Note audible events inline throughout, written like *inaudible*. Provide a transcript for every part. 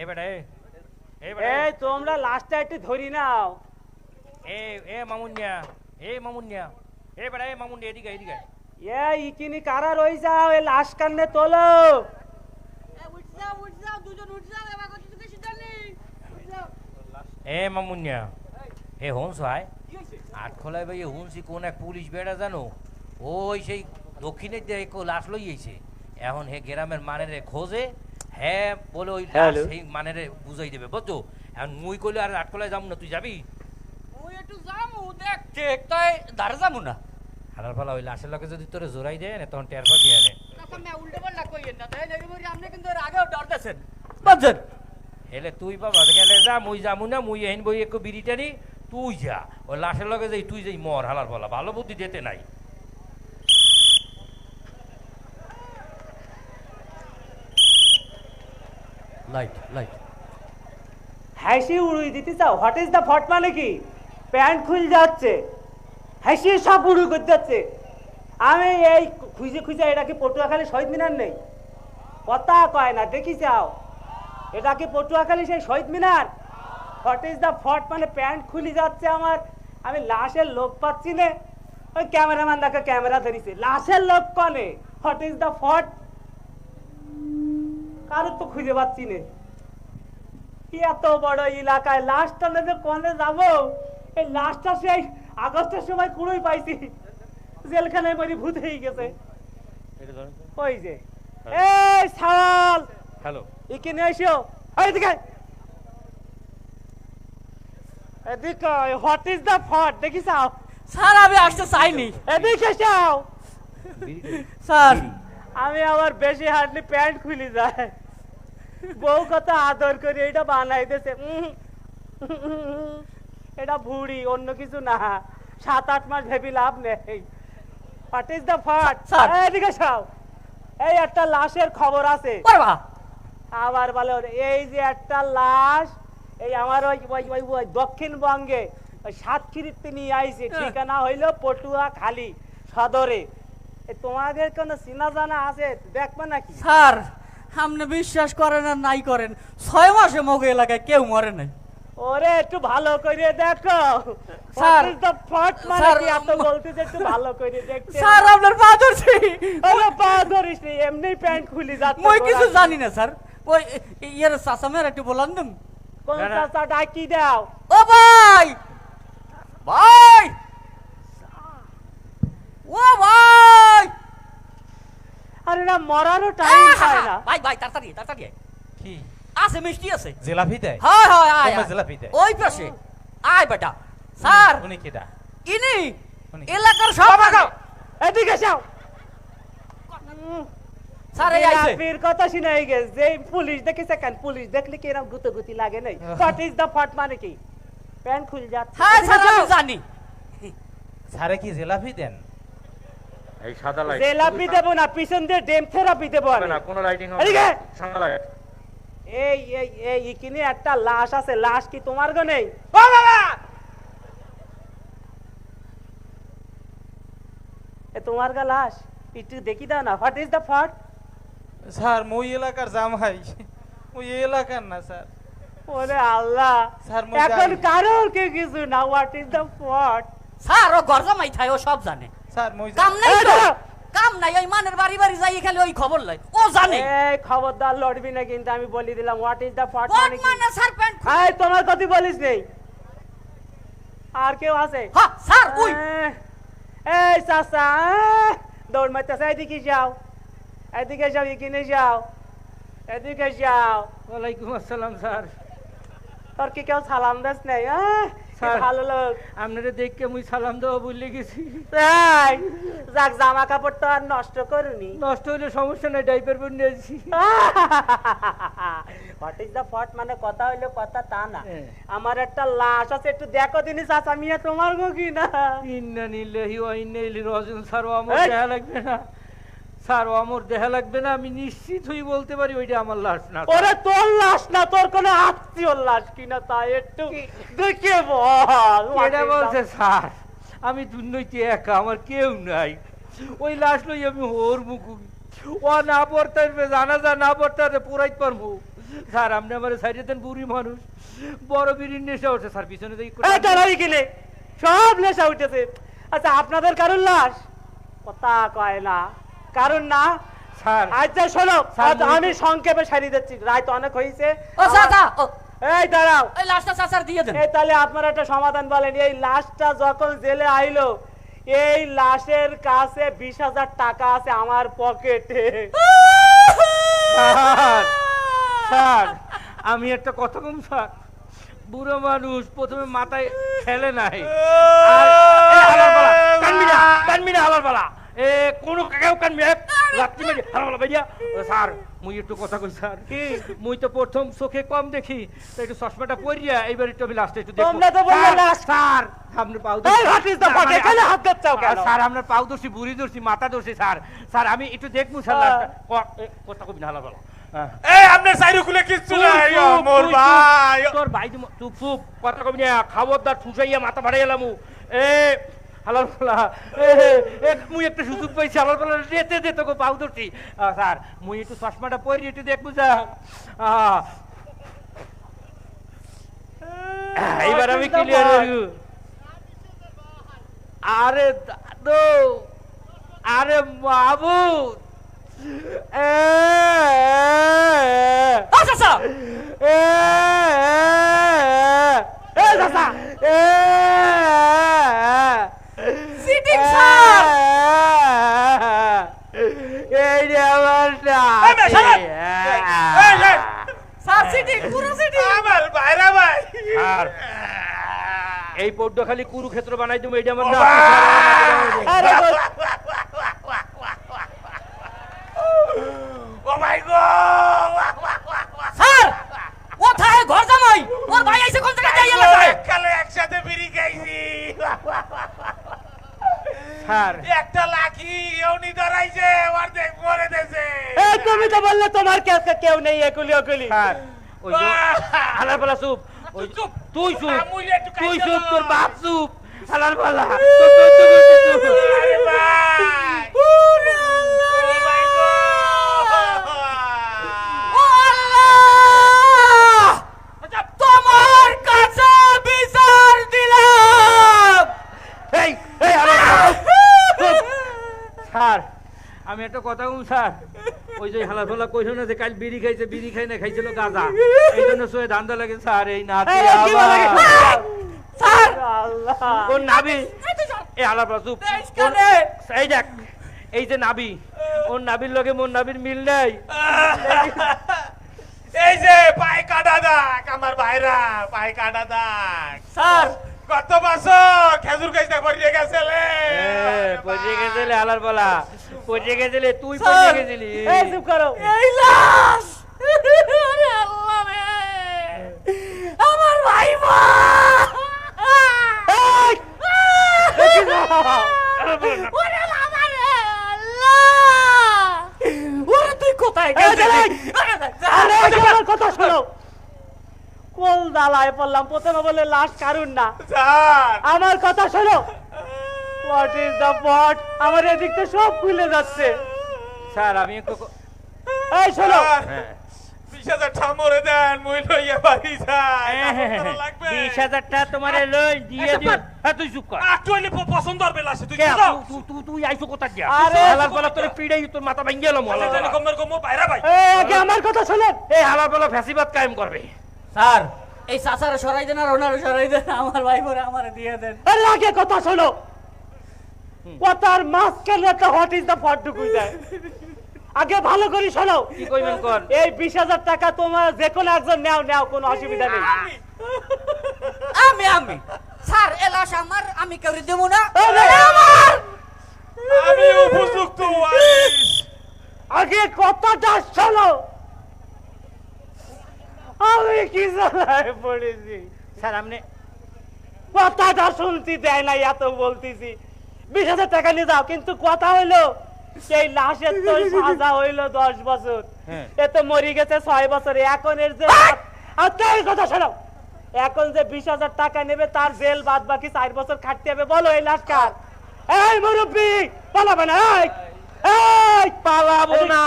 এ বেটা এ এ এই তোমরা লাস্টটা একটু ধরি নাও। এ এ মামুনিয়া এ মামুনিয়া এ বেটা এ মামুনিয়া এদিকে এদিকে। এ ইকিনি কারা রই যাও এ লাশ কান্নে তোলো। উঠ যাও উঠ যাও দুজন উঠ যাও এবার কত থেকে সিদ্ধ নেই উঠ যাও। এ মামুনিয়া এ হংস আয়। আটখোলায় ভাই হুনসি কোন এক পুলিশ বেড়া জানো? ওই সেই দক্ষিণের দিকে কেউ লাশ লইয়েছে এখন হে গ্রামের মানেরে খোঁজে হ্যাঁ বলে ওই সেই মানেরে বুঝাই দেবে বুঝছ? এখন মুই কইলে আর যাব না তুই যাবি? ওই একটু যামু দেখতে তাই দাঁড়া যামু না। হালার ফালা ওই লাশের লোকে যদি তোরে জোরাই দেয় না তখন টের পাবি আনে উল্টে পাল্টা কইেন না তাই দেখি বলি আপনি কিন্তু আগেও ডরতেছেন বুঝছেন? হেলে তুই বাবা গেলে যা মুই যামু না মুই এহিন বই একটু বিড়িটানি তুই যা। ওই লাশের লগে যাই তুই যাই মর হালার ফালা ভালো বুদ্ধি দিতে নাই। লাইট লাইট হাসি উড়ুই দিতে চাও? হোয়াট ইজ দ্য ফট মানে কি? প্যান্ট খুল যাচ্ছে। হাসি সব উড়ু করে যাচ্ছে আমি এই খুঁজে খুঁজে এটা কি পটুয়াখালী শহীদ মিনার নেই? কথা কয় না, দেখি যাও। এটা কি পটুয়াখালী সেই Shaheed Minar? What is the ফট মানে প্যান্ট খুলি যাচ্ছে আমার। আমি লাশের লোক পাচ্ছি না। ওই ক্যামেরাম্যান দেখে, ক্যামেরা ধরিছে। লাশের লোক কনে? হোয়াট ইজ দ্য ফট কারোর তো খুঁজে পাচ্ছি না। এত বড় এলাকায়? লাস্টটা নেবে কোনে যাব? এই লাস্টটা সেই আগস্টের সময় কুড়োই পাইছি। জেলখানায় মরি ভূত হয়ে গেছে। ওই যে। এই সাল হ্যালো। এখানে এসো। এদিকে এদিকে হোয়াট ইজ দ্য ফট দেখি চাও স্যার আমি আসতে চাইনি। এদিকে চাও স্যার। আমি আবার বেশি হাঁটলে প্যান্ট খুলে যায়। বউ কত আদর করি এটা বানাইতেছে। এটা ভুড়ি অন্য কিছু না। সাত আট মাস ভেবি লাভ নেই। হোয়াট ইজ ফাট। এদিকে এই একটা লাশের খবর আছে। আবার বলো এই যে একটা লাশ এই আমার ওই ওই ওই ওই দক্ষিণবঙ্গে সাতক্ষীরিতে নিয়ে আইছে। হ্যাঁ। ঠিকানা হইল পটুয়া খালি সদরে। তোমাদের কোনো চিনা জানা আছে? দেখবে নাকি? স্যার আপনি বিশ্বাস করেন আর নাই করেন। ছয় মাসে মগে এলাকায় কেউ মরে নাই। ওরে একটু ভালো করে দেখো। স্যার, fault মানে কি? এত বলতেছে একটু ভালো করে দেখতে স্যার আপনার পা ধরছি। ওরে পা ধরিস নি, এমনি প্যান্ট খুলি যাচ্ছে মই কিছু। জানি না স্যার। ওই ইয়ের একটু বলান দিন। কোন। চাচা ডাকি দাও? ও ভাই! ভাই! ও ভাই! আরে না মরারও টাইম পায় না। ভাই ভাই তাড়াতাড়ি তাড়াতাড়ি। কি? আছে মিষ্টি আছে। জেলাপি দেয় হয় হয় আয় তোমার জিলাপি দেয়? ওই পাশে। আয় বেটা। স্যার উনি কেটা ইনি এলাকার সব এদিকে যাও স্যার এই আইছে। জিলাপির কথা শুনে গেছে যে পুলিশ দেখেছে কেন? পুলিশ দেখলে কি এরকম গুতো গুতি লাগে নাই? ইজ দ্য ফাট মানে কি? প্যান্ট খুল যাচ্ছে। হ্যাঁ স্যার এদিকে আমি যাও। জানি। স্যারে কি জেলাপি দেন? এই সাদা লাইট জেলাপি দেবো না পিছন দিয়ে ডেম থেরাপি দেবো আমি। না কোনো লাইটিং এদিকে! সাদা লাইট এই এই এই এখানে একটা লাশ আছে লাশ কি তোমার গো নেই? ও বাবা! এ তোমার গা লাশ? একটু দেখি দাও না হোয়াট ইজ দ্য ফাট স্যার মই এলাকার জামাই। ওই এলাকার না স্যার। ওরে আল্লাহ! স্যার, এখন কারোর কি কিছু না হোয়াট ইজ দ্য ফাট স্যার ও গরজামাই থাই ও সব জানে। স্যার মই কাম নাই এই তো। কাম নাই ওই মানের বাড়ি বাড়ি যাই খালি ওই খবর লয়। ও জানে। এই খবরদার লড়বি না কিন্তু আমি বলে দিলাম হোয়াট ইজ ফাট কোন মানে কি? মানে স্যার প্যান্ট এই তোমার কথা বলিস নেই। আর কেউ আছে? হ্যাঁ স্যার ওই এই চাচা দৌড় মারতেছে এদিকে যাও। এদিকে যাও এখানে যাও। এদিকে যাও। ওয়ালাইকুম আসসালাম স্যার। তোর কি কেউ সালাম দেস নাই? স্যার। ভালো লোক। আপনারা দেখকে মুই সালাম দেওয়া ভুলে গেছি। তাই যাক জামা কাপড় তো আর নষ্ট করুনি। নষ্ট হলে সমস্যা নাই ডাইপার পরে নিয়েছি হোয়াট ইজ দ্য ফট মানে কথা হইল কথা তা না। হ্যাঁ। আমার একটা লাশ আছে একটু দেখো দিনি চাচা মিয়া তোমার গো কি না? ইন্না নিল্লাহি ওয়া ইন্না ইলাইহি রাজিউন। স্যার আমার লাগবে না। স্যার ও আমার দেখা লাগবে না আমি নিশ্চিত হয়ে বলতে পারি ওইটা আমার লাশ না ওরে তোর লাশ না তোর কোনো আত্মীয় লাশ কিনা তাই একটু দেখে বল? এটা বলছে স্যার? আমি দুর্নীতি একা আমার কেউ নাই। ওই লাশ লই আমি হোর ও না পড়তে জানা যা না পড়তে পুরাইতে পারব স্যার আপনি আমার সাইডে দেন বুড়ি মানুষ। বড় বিড়ির নেশা উঠছে স্যার পিছনে দেখি দাঁড়াই গেলে সব নেশা উঠেছে। আচ্ছা আপনাদের কারণ লাশ? কথা কয় না। কারণ না স্যার। আচ্ছা শোনো আমি সংক্ষেপে সারি দিচ্ছি। রাত অনেক হয়েছে ও চাচা এই দাঁড়াও। এই লাশটা চাচার দিয়ে দেন। এই তাহলে আপনারা একটা সমাধান বলেন। এই লাশটা যখন জেলে আইলো এই লাশের কাছে বিশ হাজার টাকা আছে আমার পকেটে। স্যার আমি একটা কথা কম স্যার। বুড়ো মানুষ প্রথমে মাথায় খেলে নাই। আর এ হালার পালা, কানবি না, কানবি না হালার পালা। এ কোনো কেউ কানবি না, লাত্তি মেরে হালার পালা ভাইয়া। স্যার মুই একটু কথা কই স্যার কি? মুই তো প্রথম চোখে কম দেখি তো একটু চশমাটা পরিয়া এইবার একটু আমি লাস্টে একটু দেখব তোমরা তো বললে last। স্যার আপনার পাও এই, what is the fuck? এখানে হাত দিচ্ছাও কেন? স্যার আপনার দর্শি বুড়ি দর্শি মাথা দর্শি স্যার স্যার আমি একটু দেখব স্যার এ, কথা কবি না। হ্যাঁ এই আপনার সাইডে খুলে কিচ্ছু নাই মোর ভাই তোর ভাই চুপ চুপ কথা কবি না খবরদার ঠুসাইয়া মাথা ভাড়াই এলাম এ এ এ, মুই একটা সুযোগ পাইছি হালাল পালা যেতে দে তোকে পাউ ধরছি। স্যার মুই একটু চশমাটা পরি একটু দেখব আহ, এইবার আমি ক্লিয়ার আরে দাদু আরে বাবু। এ ও চাচা Sitting, *laughs* sir! এই যে আমার! স্যার সিটিং পুরো সিটিং আমার বাইরা ভাই আর এই পদ্ম খালি কুরুক্ষেত্র বানাই তুমি এইটা আমার না ভাই! আরে ও মাই গড স্যার কোথায় ঘর জামাই? ওর ভাই আইছে কোন জায়গায়? যাই একসাথে বিড়ি খাইছি। স্যার একটা লাখি এউনি ধরাইছে অর্ধেক মরে দেছে এ তুমি তো বললে তোমার কাছে কেউ নেই একুলি একুলি স্যার ওই যে হালার পালা চুপ। তুই চুপ। তুই চুপ। তোর বাপ চুপ। আলার পালা। একটা কথা কম স্যার। ওই যে হালার ফালা কইল না যে কাল বিড়ি খাইছে বিড়ি খাই না খাইছিল গাঁজা। এই জন্য সয়ে ধান্দা লাগে স্যার এই? আবার। স্যার আল্লাহ ওর নাবি। এই হালার পালা চুপ কানে। এই দেখ এই যে নাবি। ওর নাবির লগে মোর নাবির মিল নাই। এই যে পায়ে কাটা দাগ আমার ভাইরা পায়ে কাটা দাগ। স্যার কত বছর খেজুর গাছ না পড়িয়ে গেছে লে পড়ে গেছিলে হালার বলা। পড়ে গেছিলে তুই স্যার। পড়ে গেছিলি। এই চুপ করো। এই লাশ! আরে আল্লাহ রে! আমার ভাই মা ওরে বাবা রে আল্লাহ ওরে তুই কোথায় এই গেছিলি দাঁড়াই। আরে এই যে আমার কথা শোনো দালায় পড়লাম প্রথমে বলে লাশ কারুন না? আমার কথা শোনো। হোয়াট ইজ দ্য পট আমার এদিক তো সব খুলে যাচ্ছে। স্যার আমি একটু এই শোনো। আমার কথা শোনেন। এই হালার পালা ফ্যাসিবাদ কায়েম করবে। স্যার এই চাচারে সরাই দেন আর ওনারে সরাই দেন আমার ভাই পরে আমারে দিয়ে দেন। আরে আগে কথা শোনো। কথার মাঝখানে একটা হোয়াট ইজ দ্য পট ঢুকুই যায় আগে ভালো করে শোনো। কি কইবেন কর এই বিশ হাজার টাকা তোমার যে কোনো একজন নেও নেও কোনো অসুবিধা নেই। আমি আমি স্যার এ লাশ আমার আমি কেউ দেবো না। আমার আমি উপযুক্ত আগে কথাটা শোনো। আমি কি জানায় পড়েছি? স্যার আপনি কথাটা শুনতে দেয় না এত বলতেছি। বিশ হাজার টাকা নিয়ে যাও কিন্তু কথা হইল সেই লাশের তো সাজা হইল দশ বছর। হ্যাঁ। এ তো মরি গেছে ছয় বছরে। এখন এর যে এই কথা শোনো? এখন যে বিশ হাজার টাকা নেবে তার জেল বাদ বাকি চার বছর খাটতে হবে। বলো এই লাশ কার? এই মুরব্বী পালাবে না এই! পালাবো না।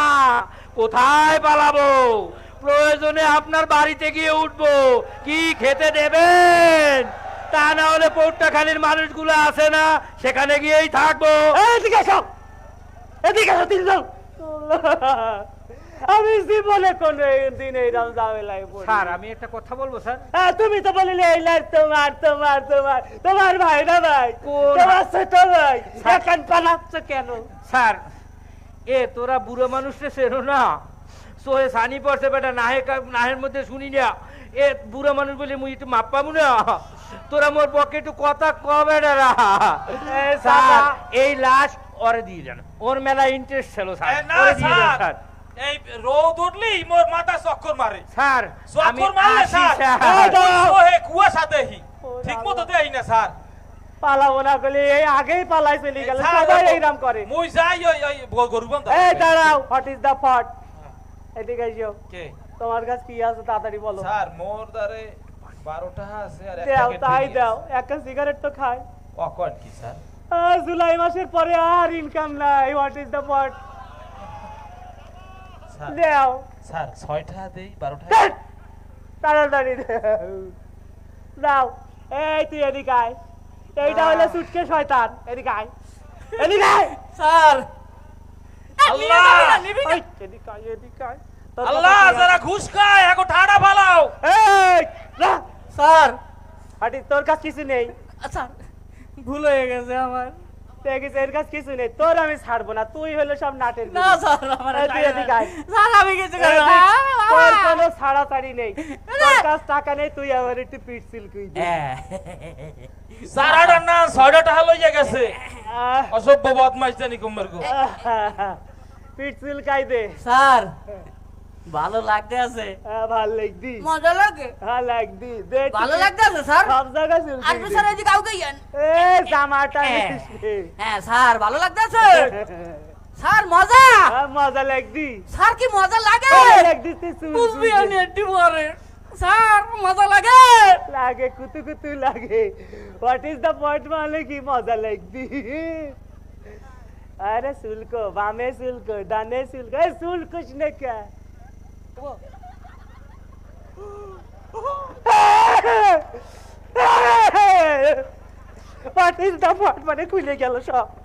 কোথায় পালাবো? প্রয়োজনে আপনার বাড়িতে গিয়ে উঠবো। কি খেতে দেবেন? তা না হলে পৌট্টাখালীর মানুষগুলো আছে না সেখানে গিয়েই থাকব। এদিকে এসো। এদিকে এসো তিনজন। আমি জীবনে ঝামেলায় পড়ি স্যার আমি একটা কথা বলব স্যার? হ্যাঁ, তুমি তো বলিলে এই লাইট তোমার তোমার তোমার। তোমার ভাই না ভাই? কোন- তোমার ছোট ভাই। এখন পালাচ্ছ কেন? স্যার এ তোরা বুড়ো মানুষকে চেনো না? সোহে সানি পড়ছে বেটা নাহে নাহের মধ্যে শুনি না। এ বুড়ো মানুষ বলে মুই একটু মাপ পাবো না? তোরা মোর পক্ষে একটু কথা কবে না এই স্যার সাদা। এই লাশ ওরে দিয়ে যান ওর মেলা ইন্টারেস্ট ছিল স্যার। ওরে দিয়ে দেন স্যার। স্যার। এই রোদ উঠলি মোর মাথা চক্কর মারে। স্যার চক্কর মারলে স্যার। ও হে ঠিক মতো দেই না স্যার। পালাবো না বলে এই আগেই পালাই চলে গেল। সবাই এইরাম করে। মুই যাই ওই ওই গরু বন্ধ। এই দাঁড়াও হোয়াট ইজ দ্য ফট এদিকে এসো কে? তোমার কাছে কি আছে তাড়াতাড়ি বলো। স্যার মোর দ্বারে বারোটা আছে আর দাও একটা তাই দাও একটা সিগারেট তো খাই। অকওয়ার্ড কি স্যার? জুলাই মাসের পরে আর ইনকাম নাই হোয়াট ইজ দ্য স্যার দাও। স্যার ছয়টা দেই বারোটা ধ্যাৎ, তাড়াতাড়ি দাও। দাও। এই তুই এদিকে আয়। এইটা হলো সুটকে শয়তান। এদিকে আয়। এদিকে আয়। স্যার! আল্লাহ! নিবি না এই, এদিকে আয় এদিকে আয়। তোর আল্লাহ যারা ঘুষ খায় এখন ঠাড়া ফালাও। এই না স্যার। হাটি তোর কাছে কিছু নেই। স্যার ভুল হয়ে গেছে আমার। দেখিস এর কাছে কিছু নেই। তোর আমি ছাড়বো না তুই হলো সব নাটের না স্যার আমার তুই এদিকে আয়। স্যার আমি কিছু করি এদিক, না। তোর কোনো ছাড়াছাড়ি নেই। তোর কাছে টাকা নেই তুই আমার একটু পিট সিল্কুই দে। স্যার না ছয়টা টাকা লইয়া গেছে। অসভ্য বদমাইশ জানি কুম্বার গো। পিট সিল্কাই দে। স্যার ভালো লাগতে আছে। হ্যাঁ, ভালো লাগদি। মজা লাগে। হ্যাঁ লাগদি। দে ভালো লাগতে আছে স্যার? সব জায়গায় আর স্যার এদিকে কাউকে ইয়ান। এ জামাটা হ্যাঁ। হ্যাঁ স্যার ভালো লাগতে আছে। স্যার মজা। হ্যাঁ, মজা লাগদি। স্যার কি মজা লাগে? লাগদি তুই বুঝবি আমি। একটু পরে सर मज़ा लगे। लगे कुतु कुतु लगे। व्हाट इज़ द पॉइंट माने की मज़ा लगती अरे सुल्को बामे सुल्को डाने सुल्को। अरे सुल कुछ ने क्या? वो। व्हाट इज़ द पॉइंट माने खुले गेलो सब